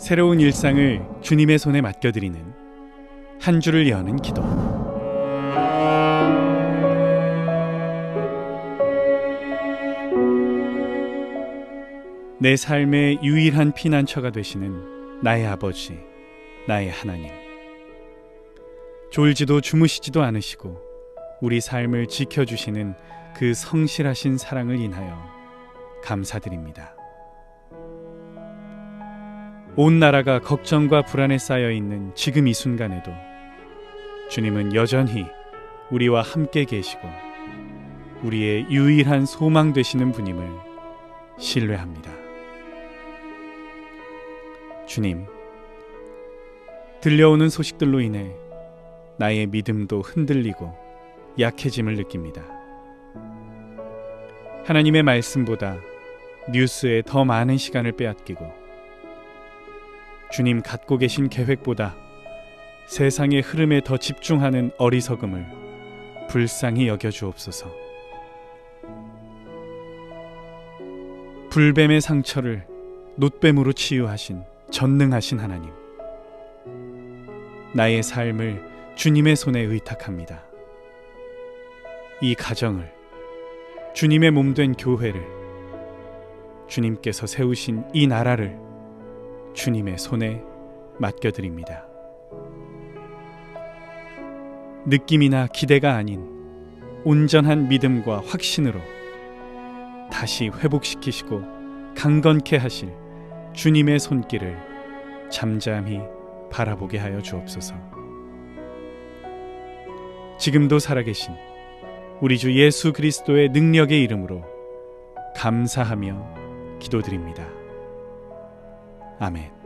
새로운 일상을 주님의 손에 맡겨드리는 한 주를 여는 기도. 내 삶의 유일한 피난처가 되시는 나의 아버지, 나의 하나님. 졸지도 주무시지도 않으시고 우리 삶을 지켜주시는 그 성실하신 사랑을 인하여 감사드립니다. 온 나라가 걱정과 불안에 쌓여 있는 지금 이 순간에도 주님은 여전히 우리와 함께 계시고 우리의 유일한 소망 되시는 분임을 신뢰합니다. 주님, 들려오는 소식들로 인해 나의 믿음도 흔들리고 약해짐을 느낍니다. 하나님의 말씀보다 뉴스에 더 많은 시간을 빼앗기고 주님 갖고 계신 계획보다 세상의 흐름에 더 집중하는 어리석음을 불쌍히 여겨 주옵소서. 불뱀의 상처를 놋뱀으로 치유하신 전능하신 하나님. 나의 삶을 주님의 손에 의탁합니다. 이 가정을 주님의 몸된 교회를 주님께서 세우신 이 나라를 주님의 손에 맡겨드립니다. 느낌이나 기대가 아닌 온전한 믿음과 확신으로 다시 회복시키시고 강건케 하실 주님의 손길을 잠잠히 바라보게 하여 주옵소서. 지금도 살아계신 우리 주 예수 그리스도의 능력의 이름으로 감사하며 기도드립니다. 아멘.